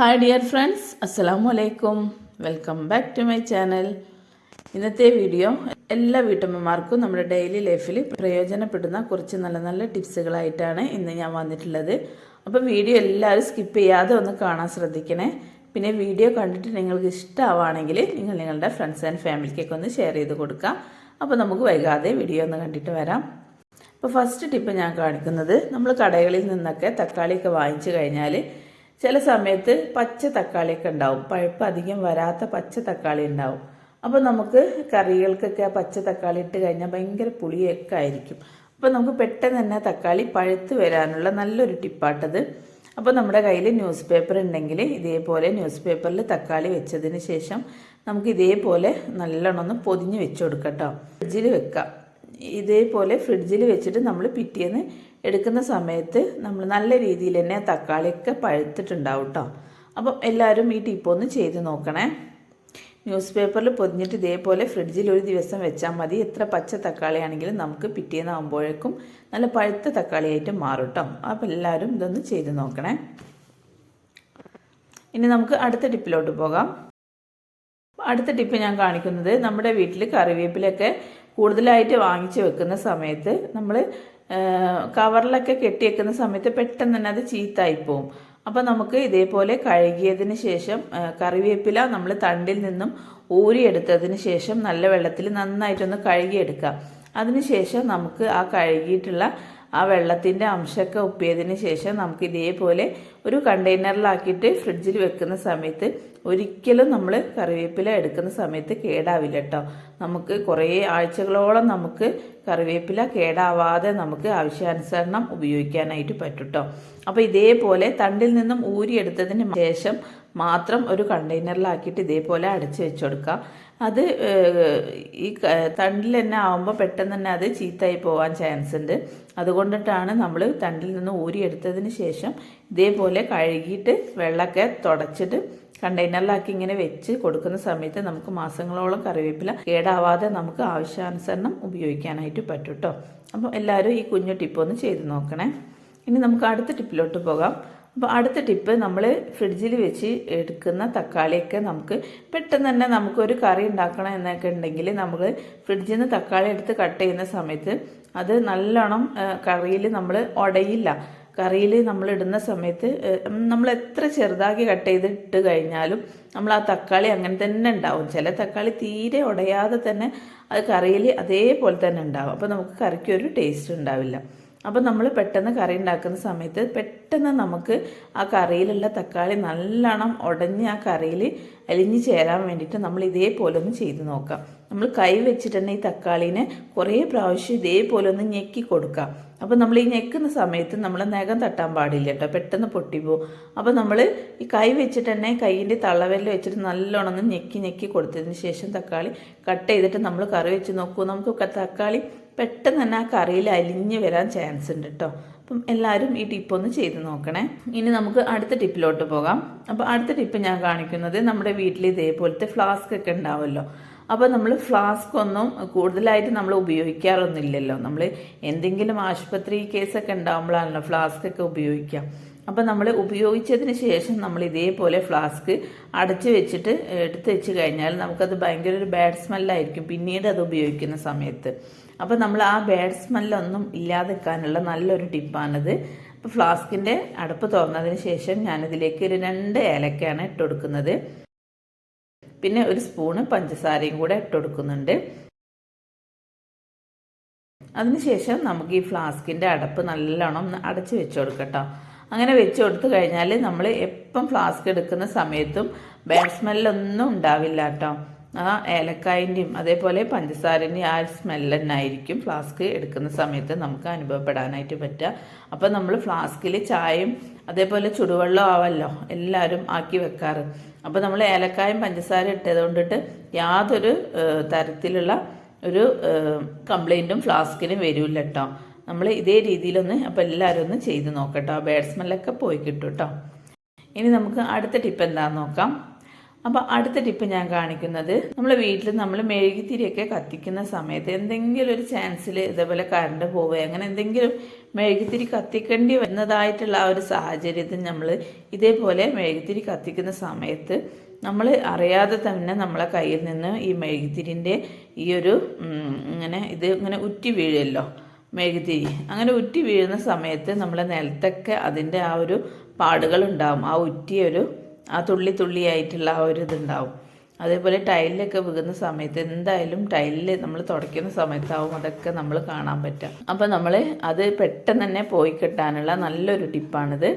Hi dear friends അസ്സലാമു അലൈക്കും welcome back to my channel ഇന്നത്തെ വീഡിയോ എല്ലാ വീട്ടമ്മമാർക്കും നമ്മുടെ ഡെയിലി ലൈഫിൽ പ്രയോജനപ്പെടുന്ന കുറച്ച് നല്ല നല്ല ടിപ്സുകളായിട്ടാണ് ഇന്ന് ഞാൻ വന്നിട്ടുള്ളത്. അപ്പോൾ വീഡിയോ എല്ലാവരും സ്കിപ്പ് ചെയ്യാതെ ഒന്ന് കാണാൻ ശ്രദ്ധിക്കണേ. പിന്നെ വീഡിയോ കണ്ടിട്ട് നിങ്ങൾക്ക് ഇഷ്ടമാവുകയാണെങ്കിൽ നിങ്ങൾ നിങ്ങളുടെ ഫ്രണ്ട്സ് ആൻഡ് ഫാമിലിക്കൊക്കെ ഒന്ന് ഷെയർ ചെയ്ത് കൊടുക്കുക അപ്പോൾ നമുക്ക് വൈകാതെ വീഡിയോ ഒന്ന് കണ്ടിട്ട് വരാം. അപ്പോൾ ഫസ്റ്റ് ടിപ്പ് ഞാൻ കാണിക്കുന്നത് നമ്മൾ കടകളിൽ നിന്നൊക്കെ തക്കാളിയൊക്കെ വാങ്ങിച്ചു കഴിഞ്ഞാൽ ചില സമയത്ത് പച്ച തക്കാളിയൊക്കെ ഉണ്ടാവും. പഴുപ്പ് അധികം വരാത്ത പച്ച തക്കാളി ഉണ്ടാവും. അപ്പോൾ നമുക്ക് കറികൾക്കൊക്കെ ആ പച്ച തക്കാളി ഇട്ട് കഴിഞ്ഞാൽ ഭയങ്കര പുളിയൊക്കെ ആയിരിക്കും. അപ്പോൾ നമുക്ക് പെട്ടെന്ന് തന്നെ തക്കാളി പഴുത്ത് വരാനുള്ള നല്ലൊരു ടിപ്പാട്ടത്. അപ്പോൾ നമ്മുടെ കയ്യിൽ ന്യൂസ് പേപ്പർ ഉണ്ടെങ്കിൽ ഇതേപോലെ ന്യൂസ് പേപ്പറിൽ തക്കാളി വെച്ചതിന് ശേഷം നമുക്ക് ഇതേപോലെ നല്ലോണം ഒന്ന് പൊതിഞ്ഞ് വെച്ച് കൊടുക്കാം ഫ്രിഡ്ജിൽ വെക്കാം. ഇതേപോലെ ഫ്രിഡ്ജിൽ വെച്ചിട്ട് നമ്മൾ പിറ്റേന്ന് എടുക്കുന്ന സമയത്ത് നമ്മൾ നല്ല രീതിയിൽ തന്നെ തക്കാളിയൊക്കെ പഴുത്തിട്ടുണ്ടാവും കേട്ടോ അപ്പം എല്ലാവരും ഈ ടിപ്പൊന്ന് ചെയ്ത് നോക്കണേ. ന്യൂസ് പേപ്പറിൽ പൊതിഞ്ഞിട്ട് ഇതേപോലെ ഫ്രിഡ്ജിൽ ഒരു ദിവസം വെച്ചാൽ മതി. എത്ര പച്ച തക്കാളിയാണെങ്കിലും നമുക്ക് പിറ്റേന്നാകുമ്പോഴേക്കും നല്ല പഴുത്ത തക്കാളിയായിട്ട് മാറും കേട്ടോ അപ്പം എല്ലാവരും ഇതൊന്ന് ചെയ്ത് നോക്കണേ. ഇനി നമുക്ക് അടുത്ത ടിപ്പിലോട്ട് പോകാം. അടുത്ത ടിപ്പ് ഞാൻ കാണിക്കുന്നത് നമ്മുടെ വീട്ടിൽ കറിവേപ്പിലൊക്കെ കൂടുതലായിട്ട് വാങ്ങിച്ച് വെക്കുന്ന സമയത്ത് നമ്മൾ കവറിലൊക്കെ കെട്ടി വെക്കുന്ന സമയത്ത് പെട്ടെന്ന് തന്നെ അത് ചീത്തായി പോവും അപ്പോൾ നമുക്ക് ഇതേപോലെ കഴുകിയതിന് ശേഷം കറിവേപ്പില നമ്മൾ തണ്ടിൽ നിന്നും ഊരിയെടുത്തതിന് ശേഷം നല്ല വെള്ളത്തിൽ നന്നായിട്ടൊന്ന് കഴുകിയെടുക്കാം. അതിനുശേഷം നമുക്ക് ആ കഴുകിയിട്ടുള്ള ആ വെള്ളത്തിന്റെ അംശമൊക്കെ ഉപ്പിയതിന് ശേഷം നമുക്ക് ഇതേപോലെ ഒരു കണ്ടെയ്നറിലാക്കിയിട്ട് ഫ്രിഡ്ജിൽ വെക്കുന്ന സമയത്ത് ഒരിക്കലും നമ്മൾ കറിവേപ്പില എടുക്കുന്ന സമയത്ത് കേടാവില്ല കേട്ടോ. നമുക്ക് കുറേ ആഴ്ചകളോളം നമുക്ക് കറിവേപ്പില കേടാവാതെ നമുക്ക് ആവശ്യാനുസരണം ഉപയോഗിക്കാനായിട്ട് പറ്റും കേട്ടോ അപ്പോൾ ഇതേപോലെ തണ്ടിൽ നിന്നും ഊരിയെടുത്തതിന് ശേഷം മാത്രം ഒരു കണ്ടെയ്നറിലാക്കിയിട്ട് ഇതേപോലെ അടച്ച് വെച്ച് അത് ഈ തണ്ടിൽ തന്നെ ആവുമ്പോൾ പെട്ടെന്ന് തന്നെ അത് ചീത്തയായി പോകാൻ ചാൻസ് ഉണ്ട്. അതുകൊണ്ടിട്ടാണ് നമ്മൾ തണ്ടിൽ നിന്ന് ഊരിയെടുത്തതിന് ശേഷം ഇതേപോലെ കഴുകിയിട്ട് വെള്ളമൊക്കെ തുടച്ചിട്ട് കണ്ടെയ്നറിലാക്കി ഇങ്ങനെ വെച്ച് കൊടുക്കുന്ന സമയത്ത് നമുക്ക് മാസങ്ങളോളം കറിവേപ്പില കേടാവാതെ നമുക്ക് ആവശ്യാനുസരണം ഉപയോഗിക്കാനായിട്ട് പറ്റും കേട്ടോ അപ്പോൾ എല്ലാവരും ഈ കുഞ്ഞു ടിപ്പ് ഒന്ന് ചെയ്ത് നോക്കണേ. ഇനി നമുക്ക് അടുത്ത ടിപ്പിലോട്ട് പോകാം. അപ്പോൾ അടുത്ത ടിപ്പ് നമ്മൾ ഫ്രിഡ്ജിൽ വെച്ച് എടുക്കുന്ന തക്കാളിയൊക്കെ നമുക്ക് പെട്ടെന്ന് തന്നെ നമുക്കൊരു കറി ഉണ്ടാക്കണം എന്നൊക്കെ ഉണ്ടെങ്കിൽ നമ്മൾ ഫ്രിഡ്ജിൽ നിന്ന് തക്കാളി എടുത്ത് കട്ട് ചെയ്യുന്ന സമയത്ത് അത് നല്ലോണം കറിയിൽ നമ്മൾ ഉടയില്ല കറിയിൽ നമ്മൾ ഇടുന്ന സമയത്ത് നമ്മൾ എത്ര ചെറുതാക്കി കട്ട് ചെയ്ത് ഇട്ട് കഴിഞ്ഞാലും നമ്മൾ ആ തക്കാളി അങ്ങനെ തന്നെ ഉണ്ടാവും. ചില തക്കാളി തീരെ ഉടയാതെ തന്നെ അത് കറിയിൽ അതേപോലെ തന്നെ ഉണ്ടാവും. അപ്പോൾ നമുക്ക് കറിക്ക് ഒരു ടേസ്റ്റ് ഉണ്ടാവില്ല. അപ്പോൾ നമ്മൾ പെട്ടെന്ന് കറി ഉണ്ടാക്കുന്ന സമയത്ത് പെട്ടെന്ന് നമുക്ക് ആ കറിയിലുള്ള തക്കാളി നല്ലോണം ഉടഞ്ഞ് ആ കറിയിൽ അലിഞ്ഞ് ചേരാൻ വേണ്ടിയിട്ട് നമ്മൾ ഇതേപോലെ ഒന്ന് ചെയ്ത് നോക്കാം. നമ്മൾ കൈ വെച്ചിട്ട് തന്നെ ഈ തക്കാളീനെ കുറേ പ്രാവശ്യം ഇതേപോലെ ഒന്ന് ഞെക്കി കൊടുക്കാം. അപ്പോൾ നമ്മൾ ഈ ഞെക്കുന്ന സമയത്ത് നമ്മൾ നഖം തട്ടാൻ പാടില്ല കേട്ടോ. പെട്ടെന്ന് പൊട്ടിപ്പോവും. അപ്പോൾ നമ്മൾ ഈ കൈ വെച്ചിട്ട് തന്നെ കൈയിന്റെ തള്ളവെല്ല വെച്ചിട്ട് നല്ലോണം ഒന്ന് ഞെക്കി ഞെക്കി കൊടുത്തതിന് ശേഷം തക്കാളി കട്ട് ചെയ്തിട്ട് നമ്മൾ കറി വെച്ച് നോക്കൂ. നമുക്ക് തക്കാളി പെട്ടെന്ന് തന്നെ ആ കറിയിൽ അലിഞ്ഞ് വരാൻ ചാൻസ് ഉണ്ട് കേട്ടോ. അപ്പം എല്ലാവരും ഈ ടിപ്പ് ഒന്ന് ചെയ്ത് നോക്കണേ. ഇനി നമുക്ക് അടുത്ത ടിപ്പിലോട്ട് പോകാം. അപ്പോൾ അടുത്ത ടിപ്പ് ഞാൻ കാണിക്കുന്നത് നമ്മുടെ വീട്ടിൽ ഇതേപോലത്തെ ഫ്ലാസ്ക് ഒക്കെ ഉണ്ടാവുമല്ലോ അപ്പോൾ നമ്മൾ ഫ്ലാസ്ക് ഒന്നും കൂടുതലായിട്ട് നമ്മൾ ഉപയോഗിക്കാറൊന്നുമില്ലല്ലോ. നമ്മൾ എന്തെങ്കിലും ആശുപത്രി കേസൊക്കെ ഉണ്ടാകുമ്പോഴാണല്ലോ ഫ്ലാസ്ക് ഒക്കെ ഉപയോഗിക്കാം അപ്പോൾ നമ്മൾ ഉപയോഗിച്ചതിന് ശേഷം നമ്മൾ ഇതേപോലെ ഫ്ലാസ്ക് അടച്ച് വെച്ചിട്ട് എടുത്ത് വെച്ച് കഴിഞ്ഞാൽ നമുക്കത് ഭയങ്കര ഒരു ബാഡ് സ്മെല്ലായിരിക്കും. പിന്നീട് അത് ഉപയോഗിക്കുന്ന സമയത്ത്. അപ്പോൾ നമ്മൾ ആ ബാഡ് സ്മെല്ലൊന്നും ഇല്ലാതെക്കാനുള്ള നല്ലൊരു ടിപ്പാണിത്. അപ്പോൾ ഫ്ലാസ്കിന്റെ അടപ്പ് തുറന്നതിന് ശേഷം ഞാനിതിലേക്ക് ഒരു രണ്ട് ഏലക്കയാണ് ഇട്ട് കൊടുക്കുന്നത്. പിന്നെ ഒരു സ്പൂണ് പഞ്ചസാരയും കൂടെ ഇട്ട് കൊടുക്കുന്നുണ്ട് അതിനുശേഷം നമുക്ക് ഈ ഫ്ലാസ്കിന്റെ അടപ്പ് നല്ലോണം ഒന്ന് അടച്ച് വെച്ച് കൊടുക്കട്ടോ അങ്ങനെ വെച്ച് കൊടുത്തു കഴിഞ്ഞാൽ നമ്മൾ എപ്പം ഫ്ലാസ്ക് എടുക്കുന്ന സമയത്തും ബാഡ് സ്മെല്ലൊന്നും ഉണ്ടാവില്ല കേട്ടോ ആ ഏലക്കായന്റെയും അതേപോലെ പഞ്ചസാരന്റെയും ആ സ്മെല്ല് തന്നെ ആയിരിക്കും ഫ്ലാസ്ക് എടുക്കുന്ന സമയത്ത് നമുക്ക് അനുഭവപ്പെടാനായിട്ട് പറ്റുക. അപ്പോൾ നമ്മൾ ഫ്ലാസ്കിൽ ചായയും അതേപോലെ ചുടുവെള്ളം ആവല്ലോ എല്ലാവരും ആക്കി വെക്കാറ്. അപ്പോൾ നമ്മൾ ഏലക്കായും പഞ്ചസാര ഇട്ടത് കൊണ്ടിട്ട് യാതൊരു തരത്തിലുള്ള ഒരു കംപ്ലൈന്റും ഫ്ലാസ്കിനും വരില്ല കേട്ടോ നമ്മൾ ഇതേ രീതിയിലൊന്ന് അപ്പോൾ എല്ലാവരും ഒന്ന് ചെയ്ത് നോക്കട്ടോ. ബാഡ് സ്മെല്ലൊക്കെ പോയി കിട്ടും കേട്ടോ ഇനി നമുക്ക് അടുത്ത ടിപ്പ് എന്താണെന്ന് നോക്കാം. അപ്പോൾ അടുത്ത ടിപ്പ് ഞാൻ കാണിക്കുന്നത്. നമ്മൾ വീട്ടിൽ നമ്മൾ മെഴുകുതിരിയൊക്കെ കത്തിക്കുന്ന സമയത്ത് എന്തെങ്കിലും ഒരു ചാൻസിൽ ഇതേപോലെ കറണ്ട് പോവുക അങ്ങനെ എന്തെങ്കിലും മെഴുകുതിരി കത്തിക്കേണ്ടി വരുന്നതായിട്ടുള്ള ആ ഒരു സാഹചര്യത്തിൽ നമ്മൾ ഇതേപോലെ മെഴുകുതിരി കത്തിക്കുന്ന സമയത്ത് നമ്മൾ അറിയാതെ തന്നെ നമ്മളെ കയ്യിൽ നിന്ന് ഈ മെഴുകുതിരിന്റെ ഈ ഒരു ഇങ്ങനെ ഇത് ഇങ്ങനെ ഉറ്റി വീഴുമല്ലോ മെഴുകുതിരി. അങ്ങനെ ഉറ്റി വീഴുന്ന സമയത്ത് നമ്മളെ നിലത്തൊക്കെ അതിന്റെ ആ ഒരു പാടുകൾ ആ ഉറ്റിയ ഒരു ആ തുള്ളി തുള്ളിയായിട്ടുള്ള ആ ഒരു ഇതുണ്ടാവും. അതേപോലെ ടൈലിലൊക്കെ വീകുന്ന സമയത്ത് എന്തായാലും ടൈലിൽ നമ്മൾ തുടയ്ക്കുന്ന സമയത്താവും അതൊക്കെ നമ്മൾ കാണാൻ പറ്റുക അപ്പോൾ നമ്മൾ അത് പെട്ടെന്ന് തന്നെ പോയി കിട്ടാനുള്ള നല്ലൊരു ടിപ്പാണിത്.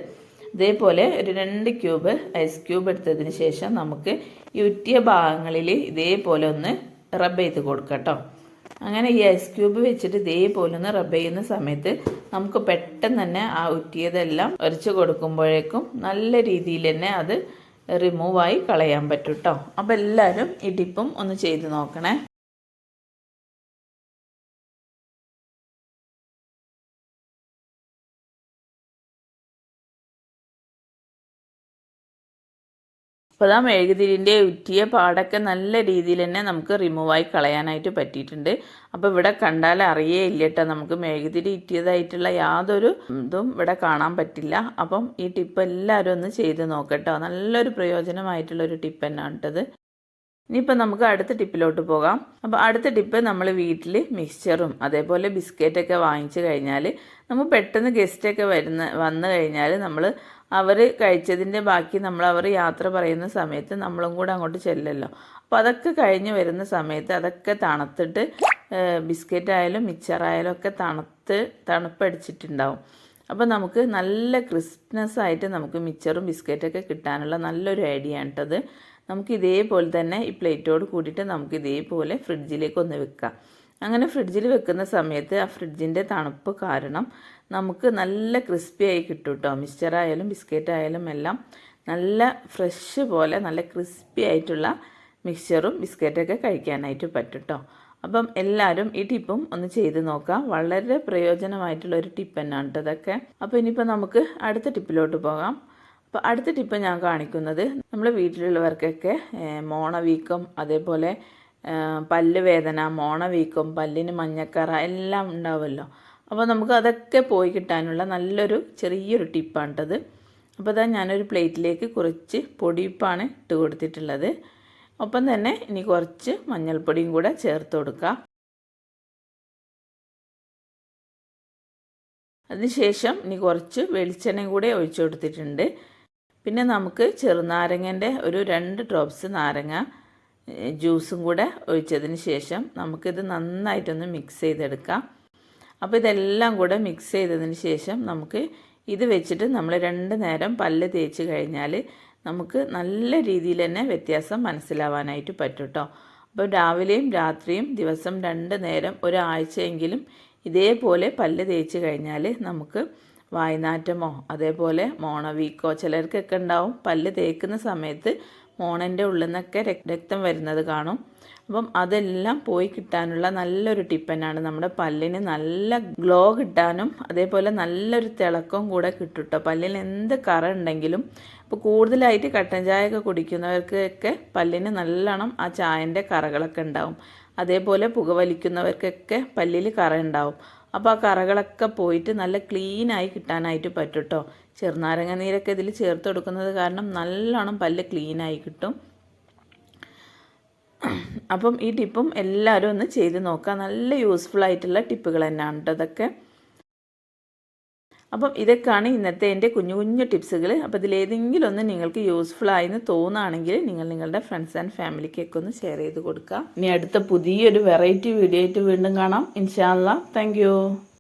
ഇതേപോലെ ഒരു രണ്ട് ക്യൂബ് ഐസ് ക്യൂബ് എടുത്തതിന് ശേഷം നമുക്ക് ഈ ഉറ്റിയ ഭാഗങ്ങളിൽ ഇതേപോലെ ഒന്ന് റബ്ബ് ചെയ്ത് കൊടുക്കുക കേട്ടോ അങ്ങനെ ഈ ഐസ് ക്യൂബ് വെച്ചിട്ട് ഇതേപോലെ ഒന്ന് റബ്ബ് ചെയ്യുന്ന സമയത്ത് നമുക്ക് പെട്ടെന്ന് തന്നെ ആ ഉറ്റിയതെല്ലാം ഉരച്ച് കൊടുക്കുമ്പോഴേക്കും നല്ല രീതിയിൽ തന്നെ അത് റിമൂവായി കളയാൻ പറ്റും കേട്ടോ അപ്പോൾ എല്ലാവരും ഈ ഒന്ന് ചെയ്ത് നോക്കണേ. അപ്പോൾ ആ മെഴുകുതിരിന്റെ ഉറ്റിയ പാടൊക്കെ നല്ല രീതിയിൽ തന്നെ നമുക്ക് റിമൂവായി കളയാനായിട്ട് പറ്റിയിട്ടുണ്ട്. അപ്പോൾ ഇവിടെ കണ്ടാൽ അറിയേ ഇല്ല കേട്ടോ നമുക്ക് മെഴുകുതിരി ഇറ്റിയതായിട്ടുള്ള യാതൊരു ഇതും ഇവിടെ കാണാൻ പറ്റില്ല. അപ്പം ഈ ടിപ്പ് എല്ലാവരും ഒന്ന് ചെയ്ത് നോക്കട്ടോ. നല്ലൊരു പ്രയോജനമായിട്ടുള്ളൊരു ടിപ്പ് തന്നെയാണ് കേട്ടത് ഇനിയിപ്പോൾ നമുക്ക് അടുത്ത ടിപ്പിലോട്ട് പോകാം. അപ്പോൾ അടുത്ത ടിപ്പ് നമ്മൾ വീട്ടിൽ മിക്സ്ചറും അതേപോലെ ബിസ്ക്കറ്റൊക്കെ വാങ്ങിച്ചു കഴിഞ്ഞാൽ നമ്മൾ പെട്ടെന്ന് ഗസ്റ്റൊക്കെ വരുന്ന വന്നു കഴിഞ്ഞാൽ നമ്മൾ അവർ കഴിച്ചതിന്റെ ബാക്കി നമ്മൾ അവർ യാത്ര പറയുന്ന സമയത്ത് നമ്മളും കൂടെ അങ്ങോട്ട് ചെല്ലല്ലോ. അപ്പോൾ അതൊക്കെ കഴിഞ്ഞ് വരുന്ന സമയത്ത് അതൊക്കെ തണുത്തിട്ട് ബിസ്ക്കറ്റ് ആയാലും മിക്സറായാലും ഒക്കെ തണുത്ത് തണുപ്പടിച്ചിട്ടുണ്ടാവും. അപ്പോൾ നമുക്ക് നല്ല ക്രിസ്പ്നെസ് ആയിട്ട് നമുക്ക് മിച്ചറും ബിസ്ക്കറ്റൊക്കെ കിട്ടാനുള്ള നല്ലൊരു ഐഡിയ ആണ് കേട്ടത് നമുക്ക് ഇതേപോലെ തന്നെ ഈ പ്ലേറ്റോട് കൂടിയിട്ട് നമുക്ക് ഇതേപോലെ ഫ്രിഡ്ജിലേക്ക് ഒന്ന് വെക്കാം. അങ്ങനെ ഫ്രിഡ്ജിൽ വെക്കുന്ന സമയത്ത് ആ ഫ്രിഡ്ജിന്റെ തണുപ്പ് കാരണം നമുക്ക് നല്ല ക്രിസ്പി ആയി കിട്ടും കേട്ടോ മിക്സ്ചറായാലും ബിസ്ക്കറ്റ് ആയാലും എല്ലാം നല്ല ഫ്രഷ് പോലെ നല്ല ക്രിസ്പി ആയിട്ടുള്ള മിക്സ്ചറും ബിസ്ക്കറ്റൊക്കെ കഴിക്കാനായിട്ട് പറ്റും കേട്ടോ അപ്പം എല്ലാവരും ഈ ടിപ്പും ഒന്ന് ചെയ്ത് നോക്കാം. വളരെ പ്രയോജനമായിട്ടുള്ള ഒരു ടിപ്പ് തന്നെയാണ് കേട്ടോ ഇതൊക്കെ. അപ്പോൾ ഇനിയിപ്പോൾ നമുക്ക് അടുത്ത ടിപ്പിലോട്ട് പോകാം. അപ്പോൾ അടുത്ത ടിപ്പ് ഞാൻ കാണിക്കുന്നത് നമ്മൾ വീട്ടിലുള്ളവർക്കൊക്കെ മോണ മോണവീക്കം അതേപോലെ പല്ല് വേദന മോണവീക്കം പല്ലിന് മഞ്ഞക്കറ എല്ലാം ഉണ്ടാവുമല്ലോ. അപ്പോൾ നമുക്ക് അതൊക്കെ പോയി കിട്ടാനുള്ള നല്ലൊരു ചെറിയൊരു ടിപ്പാണ് കേട്ടത് അപ്പോൾ അതാ ഞാനൊരു പ്ലേറ്റിലേക്ക് കുറച്ച് പൊടിയിപ്പാണ് ഇട്ട് കൊടുത്തിട്ടുള്ളത്. ഒപ്പം തന്നെ ഇനി കുറച്ച് മഞ്ഞൾപ്പൊടിയും കൂടെ ചേർത്ത് കൊടുക്കുക അതിനുശേഷം ഇനി കുറച്ച് വെളിച്ചെണ്ണയും കൂടെ ഒഴിച്ചു കൊടുത്തിട്ടുണ്ട്. പിന്നെ നമുക്ക് ചെറുനാരങ്ങന്റെ ഒരു രണ്ട് ഡ്രോപ്സ് നാരങ്ങ ജ്യൂസും കൂടെ ഒഴിച്ചതിന് ശേഷം നമുക്കിത് നന്നായിട്ടൊന്ന് മിക്സ് ചെയ്തെടുക്കാം. അപ്പോൾ ഇതെല്ലാം കൂടെ മിക്സ് ചെയ്തതിന് ശേഷം നമുക്ക് ഇത് വെച്ചിട്ട് നമ്മൾ രണ്ട് നേരം പല്ല് തേച്ച് കഴിഞ്ഞാൽ നമുക്ക് നല്ല രീതിയിൽ തന്നെ വ്യത്യാസം മനസ്സിലാവാനായിട്ട് പറ്റും അപ്പോൾ രാവിലെയും രാത്രിയും ദിവസം രണ്ട് നേരം ഒരാഴ്ചയെങ്കിലും ഇതേപോലെ പല്ല് തേച്ച് കഴിഞ്ഞാൽ നമുക്ക് വായ്നാറ്റമോ അതേപോലെ മോണവീക്കോ ചിലർക്കൊക്കെ ഉണ്ടാവും. പല്ല് തേക്കുന്ന സമയത്ത് മോണന്റെ ഉള്ളിൽ നിന്നൊക്കെ രക്തം വരുന്നത് കാണും. അപ്പം അതെല്ലാം പോയി കിട്ടാനുള്ള നല്ലൊരു ടിപ്പ് തന്നെയാണ് നമ്മുടെ പല്ലിന് നല്ല ഗ്ലോ കിട്ടാനും അതേപോലെ നല്ലൊരു തിളക്കവും കൂടെ കിട്ടുട്ടോ. പല്ലിന് എന്ത് കറ ഉണ്ടെങ്കിലും ഇപ്പോൾ കൂടുതലായിട്ട് കട്ടൻ ചായ ഒക്കെ കുടിക്കുന്നവർക്കൊക്കെ പല്ലിന് നല്ലോണം ആ ചായന്റെ കറകളൊക്കെ ഉണ്ടാവും. അതേപോലെ പുകവലിക്കുന്നവർക്കൊക്കെ പല്ലിൽ കറ ഉണ്ടാവും. അപ്പോൾ ആ കറകളൊക്കെ പോയിട്ട് നല്ല ക്ലീനായി കിട്ടാനായിട്ട് പറ്റും കേട്ടോ ചെറുനാരങ്ങ നീരൊക്കെ ഇതിൽ ചേർത്ത് കൊടുക്കുന്നത് കാരണം നല്ലോണം പല്ല് ക്ലീനായി കിട്ടും. അപ്പം ഈ ടിപ്പും എല്ലാവരും ഒന്ന് ചെയ്ത് നോക്കുക. നല്ല യൂസ്ഫുൾ ആയിട്ടുള്ള ടിപ്പുകൾ തന്നെയാണ് കേട്ടോ ഇതൊക്കെ. അപ്പം ഇതൊക്കെയാണ് ഇന്നത്തെ എന്റെ കുഞ്ഞു കുഞ്ഞു ടിപ്സുകൾ. അപ്പോൾ ഇതിലേതെങ്കിലും ഒന്ന് നിങ്ങൾക്ക് യൂസ്ഫുൾ ആയെന്ന് തോന്നുകയാണെങ്കിൽ നിങ്ങൾ നിങ്ങളുടെ ഫ്രണ്ട്സ് ആൻഡ് ഫാമിലിക്കൊക്കെ ഒന്ന് ഷെയർ ചെയ്ത് കൊടുക്കുക. ഇനി അടുത്ത പുതിയൊരു വെറൈറ്റി വീഡിയോ ആയിട്ട് വീണ്ടും കാണാം. ഇൻഷാല്ല താങ്ക്